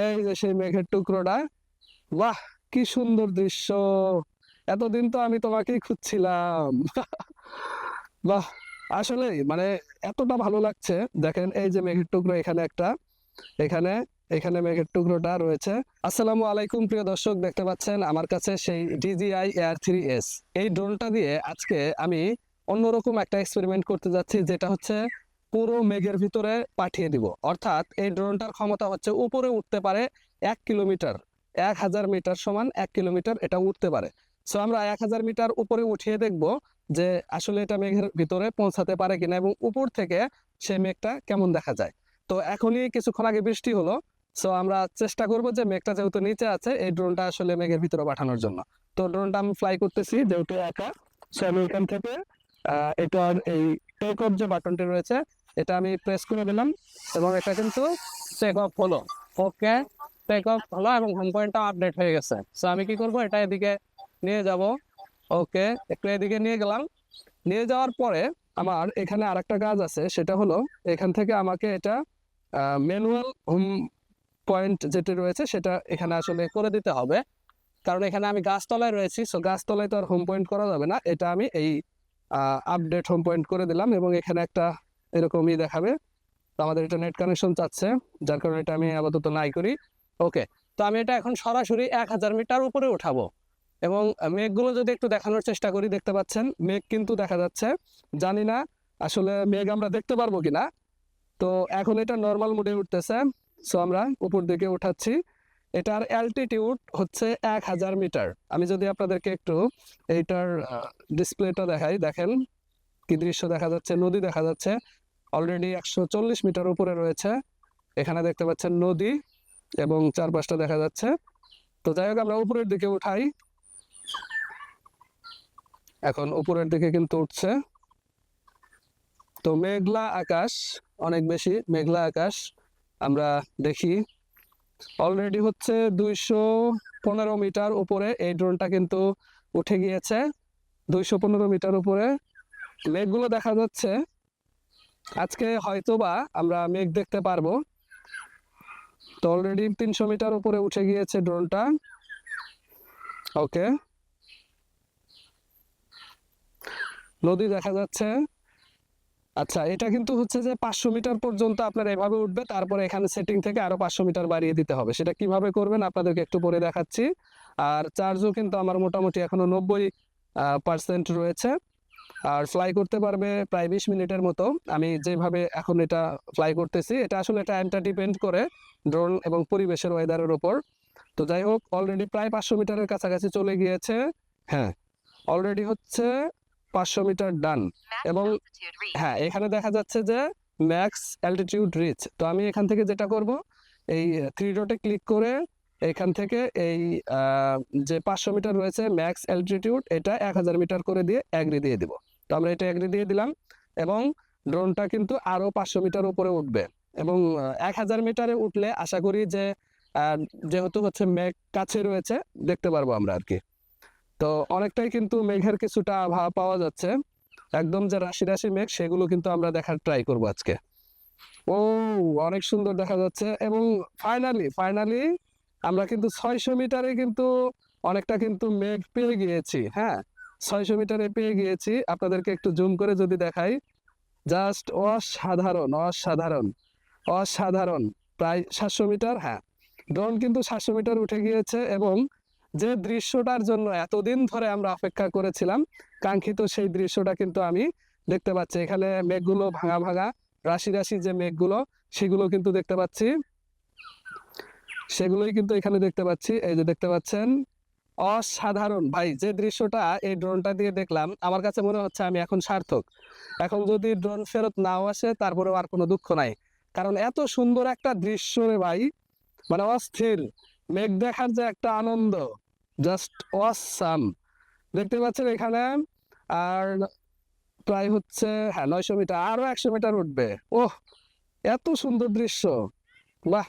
এই যে সেই মেঘের টুকরোটা, বাহ, কি সুন্দর দৃশ্য। এতদিন তো আমি তোমাকেই খুঁজছিলাম। বাহ, আসলে মানে এতটা ভালো লাগছে। দেখেন, এই যে মেঘের টুকরো এখানে একটা, এখানে এখানে মেঘের টুকরোটা রয়েছে। আসসালামু আলাইকুম, প্রিয় দর্শক, দেখতে পাচ্ছেন আমার কাছে সেই ডিজিআই এয়ার থ্রি এস এই ড্রোনটা দিয়ে আজকে আমি অন্যরকম একটা এক্সপেরিমেন্ট করতে যাচ্ছি, যেটা হচ্ছে পুরো মেঘের ভিতরে পাঠিয়ে দিব। অর্থাৎ এই ড্রোনটার ক্ষমতা হচ্ছে উপরে উঠতে পারে এক কিলোমিটার। এক হাজার মিটার সমান এক কিলোমিটার এটা উঠতে পারে। সো আমরা এক হাজার মিটার উপরে উঠিয়ে দেখব যে আসলে এটা মেঘের ভিতরে পৌঁছাতে পারে কিনা এবং উপর থেকে সেই মেঘটা কেমন দেখা যায়। তো এখনই কিছুক্ষণ আগে বৃষ্টি হলো। সো আমরা চেষ্টা করব যে মেঘটা যেহেতু নিচে আছে, এই ড্রোনটা আসলে মেঘের ভিতরে পাঠানোর জন্য। তো ড্রোনটা আমি ফ্লাই করতেছি যেহেতু একা। সো আমি এখান থেকে এটার এই টেক অফ যে বাটনটি রয়েছে এটা আমি প্রেস করে দিলাম এবং এটা কিন্তু টেক অফ হলো। ওকে টেক অফ হলো এবং হোম পয়েন্টটা আপডেট হয়ে গেছে। সো আমি কি করব? এটা এদিকে নিয়ে যাব। ওকে একটু এদিকে নিয়ে গেলাম। নিয়ে যাওয়ার পরে আমার এখানে আরেকটা কাজ আছে, সেটা হলো এখান থেকে আমাকে এটা ম্যানুয়াল হোম পয়েন্ট যেটি রয়েছে, সেটা এখানে আসলে করে দিতে হবে। কারণ এখানে আমি গাছতলায় রয়েছি সো গাছতলায় তো আর হোম পয়েন্ট করা যাবে না। এটা আমি এই আপডেট হোম পয়েন্ট করে দিলাম এবং এখানে একটা এরকমই দেখাবে। তো আমাদের এটা নেট কানেকশন চাচ্ছে, যার কারণে এটা আমি আপাতত নাই করি। ওকে তো আমি এটা এখন সরাসরি এক হাজার মিটার উপরে উঠাবো। এবং মেঘগুলো যদি একটু দেখানোর চেষ্টা করি, দেখতে পাচ্ছেন, মেঘ কিন্তু দেখা যাচ্ছে। জানি না আসলে মেঘ আমরা দেখতে পারব কিনা। তো এখন এটা নর্মাল মোডে উঠতেছে। সো আমরা উপর দিকে উঠাচ্ছি। এটার অ্যালটিটিউড হচ্ছে এক হাজার মিটার। আমি যদি আপনাদেরকে একটু এইটার ডিসপ্লেটা দেখাই, দেখেন। কি দৃশ্য দেখা যাচ্ছে? নদী দেখা যাচ্ছে। অলরেডি একশো চল্লিশ মিটার উপরে রয়েছে। এখানে দেখতে পাচ্ছেন নদী এবং চারপাশটা দেখা যাচ্ছে। তো যাই হোক, আমরা উপরের দিকে উঠাই। এখন উপরের দিকে কিন্তু উঠছে। তো মেঘলা আকাশ, অনেক বেশি মেঘলা আকাশ আমরা দেখি। অলরেডি হচ্ছে দুইশো পনেরো মিটার উপরে এই ড্রোনটা কিন্তু উঠে গিয়েছে। দুইশো পনেরো মিটার উপরে মেঘগুলো দেখা যাচ্ছে। আজকে হয়তোবা আমরা মেঘ দেখতে পারব। তো অলরেডি তিনশো মিটার উপরে উঠে গিয়েছে ড্রোনটা ওকে। নদী দেখা যাচ্ছে। আচ্ছা এটা কিন্তু হচ্ছে যে পাঁচশো মিটার পর্যন্ত আপনার এভাবে উঠবে, তারপরে এখানে সেটিং থেকে আরও পাঁচশো মিটার বাড়িয়ে দিতে হবে। সেটা কীভাবে করবেন আপনাদেরকে একটু পরে দেখাচ্ছি। আর চার্জও কিন্তু আমার মোটামুটি এখনও নব্বই পার্সেন্ট রয়েছে। আর ফ্লাই করতে পারবে প্রায় বিশ মিনিটের মতো। আমি যেভাবে এখন এটা ফ্লাই করতেছি এটা আসলে টাইমটা ডিপেন্ড করে ড্রোন এবং পরিবেশের ওয়েদারের ওপর তো যাই হোক অলরেডি প্রায় পাঁচশো মিটারের কাছাকাছি চলে গিয়েছে। হ্যাঁ অলরেডি হচ্ছে পাঁচশো মিটার ডান এবং হ্যাঁ এখানে দেখা যাচ্ছে যে ম্যাক্স অ্যালটিটিউড রিচ তো আমি এখান থেকে যেটা করব এই থ্রি ডটে ক্লিক করে এখান থেকে এই যে পাঁচশো মিটার রয়েছে ম্যাক্স অ্যালটিটিউড এটা এক হাজার মিটার করে দিয়ে অ্যাগ্রি দিয়ে দিব। তো আমরা এটা অ্যাগ্রি দিয়ে দিলাম এবং ড্রোনটা কিন্তু আরও পাঁচশো মিটার উপরে উঠবে এবং এক হাজার মিটারে উঠলে আশা করি যে যেহেতু হচ্ছে মেঘ কাছে রয়েছে, দেখতে পারব আমরা আর কি তো অনেকটাই কিন্তু মেঘের কিছুটা আবহাওয়া পাওয়া যাচ্ছে। একদম যে রাশি রাশি মেঘ, সেগুলো কিন্তু আমরা দেখার ট্রাই করব আজকে। ও, অনেক সুন্দর দেখা যাচ্ছে এবং ফাইনালি ফাইনালি আমরা কিন্তু ছয়শো মিটারে কিন্তু অনেকটা কিন্তু মেঘ পেয়ে গিয়েছি হ্যাঁ? ছয়শো মিটারে পেয়ে গিয়েছি। আপনাদেরকে একটু জুম করে যদি দেখাই। জাস্ট অসাধারণ অসাধারণ অসাধারণ। প্রায় সাতশো মিটার হ্যাঁ। ড্রোন কিন্তু সাতশো মিটার উঠে গিয়েছে এবং যে দৃশ্যটার জন্য এতদিন ধরে আমরা অপেক্ষা করেছিলাম, কাঙ্ক্ষিত সেই দৃশ্যটা কিন্তু আমি দেখতে পাচ্ছি। এখানে মেঘগুলো ভাঙা ভাঙা, রাশি রাশি যে মেঘগুলো, সেগুলো কিন্তু দেখতে পাচ্ছি। সেগুলোই কিন্তু এখানে দেখতে পাচ্ছি। এই যে দেখতে পাচ্ছেন অসাধারণ। ভাই, যে দৃশ্যটা এই ড্রোনটা দিয়ে দেখলাম, আমার কাছে মনে হচ্ছে আমি এখন সার্থক। এখন যদি ড্রোন ফেরত নাও আসে, তারপরেও আর কোনো দুঃখ নাই। কারণ এত সুন্দর একটা দৃশ্য রে ভাই মানে অস্থির, মেঘ দেখার যে একটা আনন্দ জাস্ট অসাম দেখতে পাচ্ছেন এখানে, আর প্রায় হচ্ছে হ্যাঁ নয়শো মিটার, আরও একশো মিটার উঠবে। ওহ, এত সুন্দর দৃশ্য। বাহ,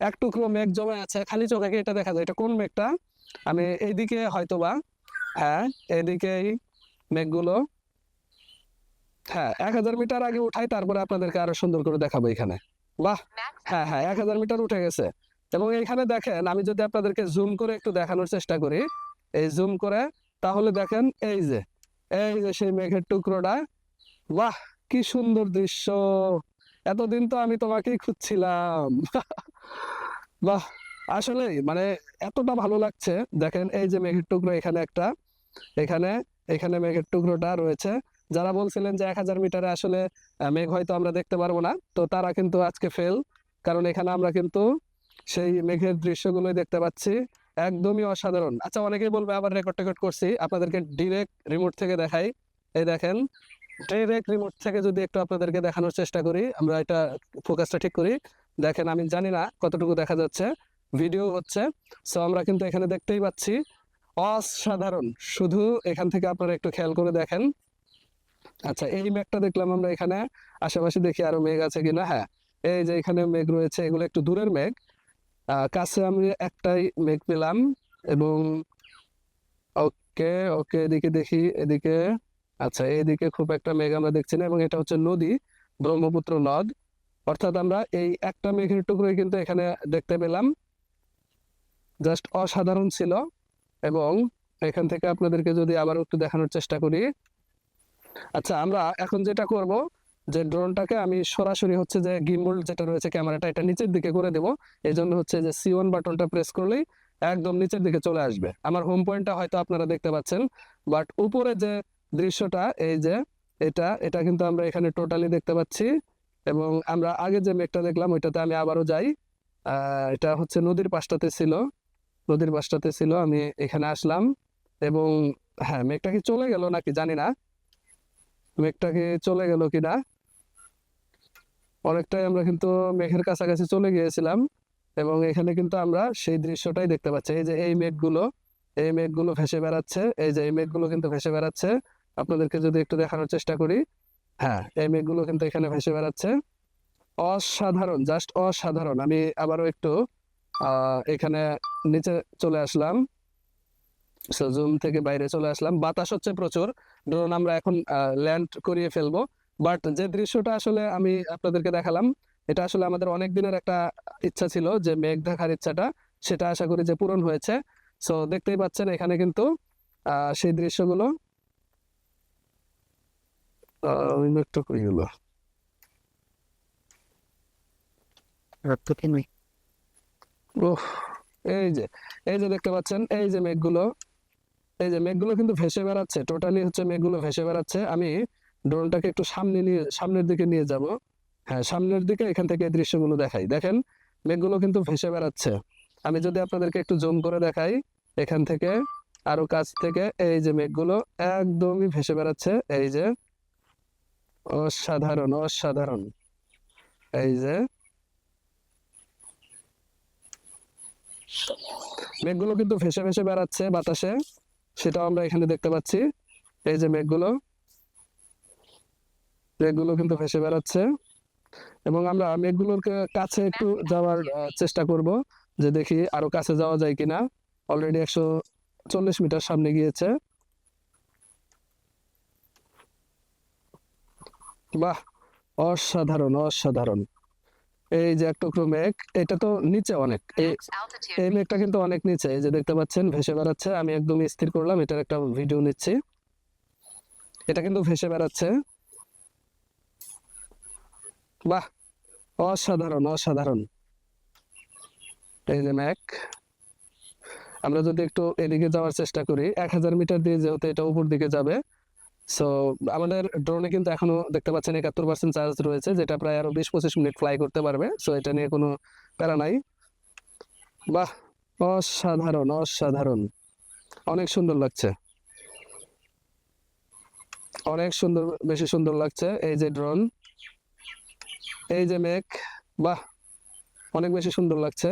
এক টুকরো মেঘ জমে আছে, খালি চোখে এটা দেখা যায়, এটা কোন মেঘটা? আমি এইদিকে হয়তো বা হ্যাঁ এইদিকেই মেঘগুলো হ্যাঁ এক হাজার মিটার আগে উঠাই, তারপরে আপনাদেরকে আরও সুন্দর করে দেখাবো এখানে। বাহ! হ্যাঁ হ্যাঁ এক হাজার মিটার উঠে গেছে। এবং এখানে দেখেন, আমি যদি আপনাদেরকে জুম করে একটু দেখানোর চেষ্টা করি, এই জুম করে, তাহলে দেখেন এই যে এই যে সেই মেঘের টুকরোটা। বাহ! কি সুন্দর দৃশ্য! এতদিন তো আমি তোমাকেই খুঁজছিলাম। বাহ! আসলে মানে এতটা ভালো লাগছে, দেখেন এই যে মেঘের টুকরো এখানে একটা, এখানে এখানে মেঘের টুকরোটা রয়েছে। যারা বলছিলেন যে এক হাজার মিটারে আসলে মেঘ হয়তো আমরা দেখতে পারব না, তো তারা কিন্তু আজকে ফেল কারণ এখানে আমরা কিন্তু সেই মেঘের দৃশ্যগুলোই দেখতে পাচ্ছি, একদমই অসাধারণ। আচ্ছা অনেকেই বলবে আবার রেকর্ড টেকর্ড করছি, আপনাদেরকে ডিরেক্ট রিমোট থেকে দেখাই। এই দেখেন ডিরেক্ট রিমোট থেকে যদি একটু আপনাদেরকে দেখানোর চেষ্টা করি, আমরা এটা ফোকাসটা ঠিক করি। দেখেন, আমি জানি না কতটুকু দেখা যাচ্ছে। ভিডিও হচ্ছে। সো আমরা কিন্তু এখানে দেখতেই পাচ্ছি অসাধারণ। শুধু এখান থেকে আপনারা একটু খেয়াল করে দেখেন। আচ্ছা এই মেঘটা দেখলাম আমরা এখানে। আশেপাশে দেখি আরও মেঘ আছে কিনা? হ্যাঁ এই যে এখানে মেঘ রয়েছে, এগুলো একটু দূরের মেঘ। কাছে আমি একটাই মেঘ পেলাম এবং ওকে ওকে, এদিকে দেখি, এদিকে। আচ্ছা এইদিকে খুব একটা মেঘ আমরা দেখছি না এবং এটা হচ্ছে নদী, ব্রহ্মপুত্র নদ। অর্থাৎ আমরা এই একটা মেঘের টুকরোই কিন্তু এখানে দেখতে পেলাম। জাস্ট অসাধারণ ছিল এবং এখান থেকে আপনাদেরকে যদি আবার একটু দেখানোর চেষ্টা করি। আচ্ছা আমরা এখন যেটা করব, যে ড্রোনটাকে আমি সরাসরি হচ্ছে যে গিম্বল যেটা রয়েছে ক্যামেরাটা, এটা নিচের দিকে করে দেব। এই জন্য হচ্ছে যে সি ওয়ান বাটনটা প্রেস করলেই একদম নিচের দিকে চলে আসবে। আমার হোম পয়েন্টটা হয়তো আপনারা দেখতে পাচ্ছেন বাট উপরে যে দৃশ্যটা, এই যে এটা এটা কিন্তু আমরা এখানে টোটালি দেখতে পাচ্ছি এবং আমরা আগে যে মেঘটা দেখলাম, ওইটাতে আমি আবারও যাই। এটা হচ্ছে নদীর পাশটাতে ছিল। নদীর পাশটাতে ছিল, আমি এখানে আসলাম এবং হ্যাঁ মেঘটা কি চলে গেল নাকি জানি না। মেঘটা কি চলে গেল কিনা? অনেকটাই আমরা কিন্তু মেঘের কাছাকাছি চলে গিয়েছিলাম এবং এখানে কিন্তু আমরা সেই দৃশ্যটাই দেখতে পাচ্ছি। এই যে এই মেঘগুলো এই মেঘগুলো ভেসে বেড়াচ্ছে, এই যে এই মেঘগুলো কিন্তু ভেসে বেড়াচ্ছে। আপনাদেরকে যদি একটু দেখানোর চেষ্টা করি হ্যাঁ এই মেঘগুলো কিন্তু এখানে ভেসে বেড়াচ্ছে। অসাধারণ, জাস্ট অসাধারণ। আমি আবারও একটু এখানে নিচে চলে আসলাম। জুম থেকে বাইরে চলে আসলাম। বাতাস হচ্ছে প্রচুর। ড্রোন আমরা এখন ল্যান্ড করিয়ে ফেলব। বাট যে দৃশ্যটা আসলে আমি আপনাদেরকে দেখালাম এটা আসলে আমাদের অনেক দিনের একটা ইচ্ছা ছিল যে মেঘ দেখার ইচ্ছাটা সেটা আশা করি যে পূরণ হয়েছে। সো দেখতেই পাচ্ছেন এখানে কিন্তু আহ, সেই দৃশ্যগুলো। আহ, ওই মেঘটা কই গেল ওহ এই যে এই যে দেখতে পাচ্ছেন, এই যে মেঘগুলো, এই যে মেঘগুলো কিন্তু ভেসে বেড়াচ্ছে টোটালি হচ্ছে মেঘগুলো ভেসে বেড়াচ্ছে। আমি ড্রোনটাকে একটু সামনে নিয়ে, সামনের দিকে নিয়ে যাব। হ্যাঁ সামনের দিকে এখান থেকে দৃশ্যগুলো দেখাই। দেখেন, মেঘগুলো কিন্তু ভেসে বেড়াচ্ছে। আমি যদি আপনাদেরকে একটু জুম করে দেখাই, এখান থেকে, আরও কাছ থেকে, এই যে মেঘগুলো একদমই ভেসে বেড়াচ্ছে। এই যে, অসাধারণ অসাধারণ। এই যে মেঘগুলো কিন্তু ভেসে ভেসে বেড়াচ্ছে বাতাসে। সেটাও আমরা এখানে দেখতে পাচ্ছি। এই যে মেঘগুলো। মেঘগুলো কিন্তু ভেসে বেড়াচ্ছে। এবং আমরা মেঘগুলোর কাছে একটু যাওয়ার চেষ্টা করব যে দেখি আরও কাছে যাওয়া যায় কিনা। অলরেডি একশো চল্লিশ মিটার সামনে গিয়েছে। বাহ! অসাধারণ অসাধারণ। এই যে এক টুকরো মেঘ এটা তো নিচে অনেক। এই এই মেঘটা কিন্তু অনেক নিচে এই যে দেখতে পাচ্ছেন ভেসে বেড়াচ্ছে আমি একদম স্থির করলাম এটার একটা ভিডিও নিচ্ছি। এটা কিন্তু ভেসে বেড়াচ্ছে। বাহ! অসাধারণ অসাধারণ। এই যে ম্যাক আমরা যদি একটু এদিকে যাওয়ার চেষ্টা করি এক হাজার মিটার দিয়ে যেহেতু এটা উপর দিকে যাবে সো আমাদের ড্রোনে কিন্তু এখনও দেখতে পাচ্ছেন একাত্তর পার্সেন্ট চার্জ রয়েছে, যেটা প্রায় আরও বিশ পঁচিশ মিনিট ফ্লাই করতে পারবে। সো এটা নিয়ে কোনো প্যারা নাই। বাহ! অসাধারণ অসাধারণ। অনেক সুন্দর লাগছে। অনেক সুন্দর, বেশি সুন্দর লাগছে এই যে ড্রোন এই যে মেঘ বাহ! অনেক বেশি সুন্দর লাগছে।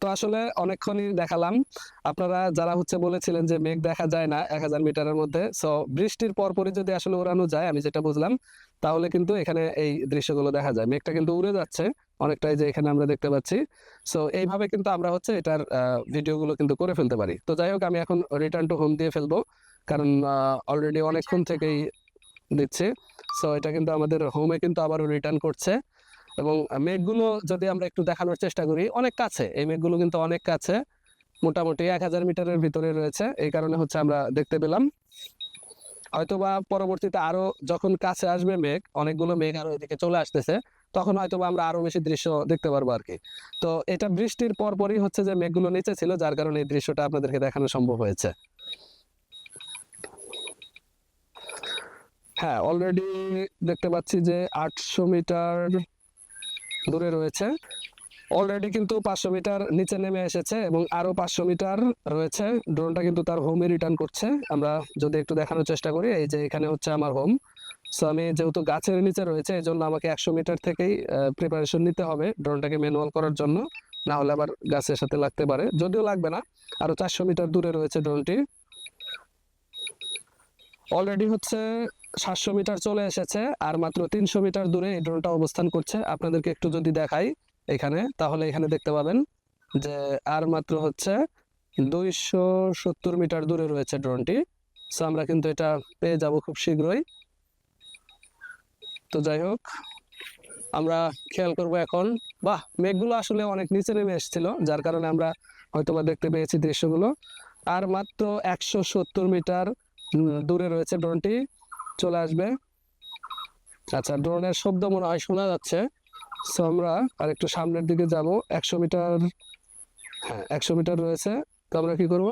তো আসলে অনেকক্ষণই দেখালাম। আপনারা যারা হচ্ছে বলেছিলেন যে মেঘ দেখা যায় না এক হাজার মিটারের মধ্যে সো বৃষ্টির পরপরই যদি আসলে ওড়ানো যায়, আমি যেটা বুঝলাম, তাহলে কিন্তু এখানে এই দৃশ্যগুলো দেখা যায়। মেঘটা কিন্তু উড়ে যাচ্ছে অনেকটাই যে এখানে আমরা দেখতে পাচ্ছি। সো এইভাবে কিন্তু আমরা হচ্ছে এটার ভিডিওগুলো কিন্তু করে ফেলতে পারি। তো যাই হোক, আমি এখন রিটার্ন টু হোম দিয়ে ফেলব, কারণ অলরেডি অনেকক্ষণ থেকেই দিচ্ছে। সো এটা কিন্তু আমাদের হোমে কিন্তু আবারও রিটার্ন করছে। এবং মেঘগুলো যদি আমরা একটু দেখানোর চেষ্টা করি, অনেক কাছে। এই মেঘগুলো কিন্তু অনেক কাছে। মোটামুটি এক হাজার মিটারের ভিতরে রয়েছে। এই কারণে হচ্ছে আমরা দেখতে পেলাম। হয়তোবা পরবর্তীতে আরও যখন কাছে আসবে মেঘ, অনেকগুলো মেঘ আরও এদিকে চলে আসতেছে, তখন হয়তোবা আমরা আরও বেশি দৃশ্য দেখতে পারব আর কি তো এটা বৃষ্টির পরপরই হচ্ছে যে মেঘগুলো নিচে ছিল, যার কারণে এই দৃশ্যটা আপনাদেরকে দেখানো সম্ভব হয়েছে। হ্যাঁ অলরেডি দেখতে পাচ্ছি যে আটশো মিটার দূরে রয়েছে। অলরেডি কিন্তু পাঁচশো মিটার নিচে নেমে এসেছে এবং আরও পাঁচশো মিটার রয়েছে। ড্রোনটা কিন্তু তার হোমে রিটার্ন করছে। আমরা যদি একটু দেখানোর চেষ্টা করি, এই যে এখানে হচ্ছে আমার হোম সো আমি যেহেতু গাছের নিচে রয়েছে, এই জন্য আমাকে একশো মিটার থেকেই প্রিপারেশন নিতে হবে ড্রোনটাকে ম্যানুয়াল করার জন্য। না হলে আবার গাছের সাথে লাগতে পারে। যদিও লাগবে না আরও চারশো মিটার দূরে রয়েছে ড্রোনটি অলরেডি হচ্ছে সাতশো মিটার চলে এসেছে, আর মাত্র তিনশো মিটার দূরে এই ড্রোনটা অবস্থান করছে। আপনাদেরকে একটু যদি দেখাই এখানে, তাহলে এখানে দেখতে পাবেন যে আর মাত্র হচ্ছে দুইশো সত্তর মিটার দূরে রয়েছে ড্রোনটি সো আমরা কিন্তু এটা পেয়ে যাব খুব শীঘ্রই। তো যাই হোক, আমরা খেয়াল করব এখন। বাহ, মেঘগুলো আসলে অনেক নিচে নেমে এসেছিল, যার কারণে আমরা হয়তোবা দেখতে পেয়েছি দৃশ্যগুলো। আর মাত্র একশো সত্তর মিটার দূরে রয়েছে ড্রোনটি চলে আসবে। আচ্ছা ড্রোনের শব্দ মনে হয় শোনা যাচ্ছে। সো আমরা আর একটু সামনের দিকে যাব। একশো মিটার হ্যাঁ একশো মিটার রয়েছে। তো আমরা কি করব?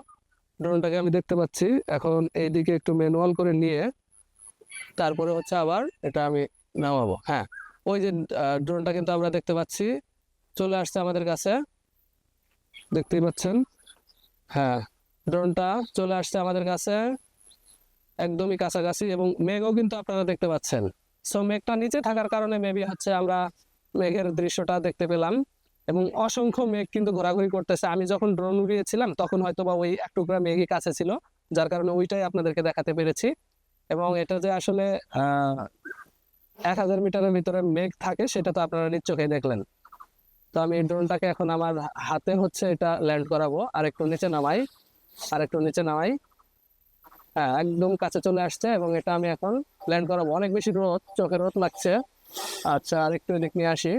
ড্রোনটাকে আমি দেখতে পাচ্ছি। এখন এই দিকে একটু ম্যানুয়াল করে নিয়ে তারপরে হচ্ছে আবার এটা আমি নামাবো। হ্যাঁ ওই যে ড্রোনটা কিন্তু আমরা দেখতে পাচ্ছি। চলে আসছে আমাদের কাছে। দেখতেই পাচ্ছেন? হ্যাঁ ড্রোনটা চলে আসছে আমাদের কাছে। একদমই কাছাকাছি এবং মেঘও কিন্তু আপনারা দেখতে পাচ্ছেন। সো মেঘটা নিচে থাকার কারণে মেবি হচ্ছে আমরা মেঘের দৃশ্যটা দেখতে পেলাম এবং অসংখ্য মেঘ কিন্তু ঘোরাঘুরি করতেছে। আমি যখন ড্রোন উড়িয়েছিলাম তখন হয়তো বা ওই এক টুকরা মেঘই কাছে ছিল যার কারণে ওইটাই আপনাদেরকে দেখাতে পেরেছি। এবং এটা যে আসলে আহ এক হাজার মিটারের ভিতরে মেঘ থাকে সেটা তো আপনারা নিজ চোখেই দেখলেন। তো আমি এই ড্রোনটাকে এখন আমার হাতে হচ্ছে এটা ল্যান্ড করাবো। আর একটু নিচে নামাই আর একটু নিচে নামাই। হ্যাঁ একদম কাছে চলে আসছে এবং এটা আমি এখন ল্যান্ড করাবো। অনেক বেশি রোদ, চোখে রোদ লাগছে। আচ্ছা আর একটু এদিক নিয়ে আসি।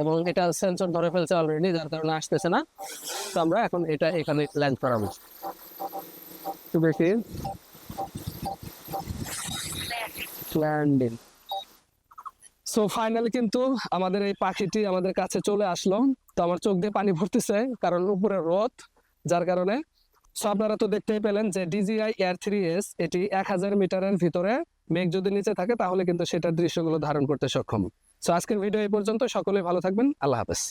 এবং এটা সেন্সর ধরে ফেলছে অলরেডি যার কারণে আসতেছে না। তো আমরা এখন এটা এখানে ল্যান্ড করাবো। একটু ল্যান্ডিং সো ফাইনালি কিন্তু আমাদের এই পাখিটি আমাদের কাছে চলে আসলো। তো আমার চোখ দিয়ে পানি ভরতেছে কারণ উপরে রোদ, যার কারণে সো আপনারা তো দেখতেই পেলেন যে ডিজিআই এয়ার থ্রি এস এটি এক হাজার মিটারের ভিতরে মেঘ যদি নিচে থাকে, তাহলে কিন্তু সেটার দৃশ্যগুলো ধারণ করতে সক্ষম। সো আজকের ভিডিও এই পর্যন্ত। সকলে ভালো থাকবেন। আল্লাহ হাফেজ।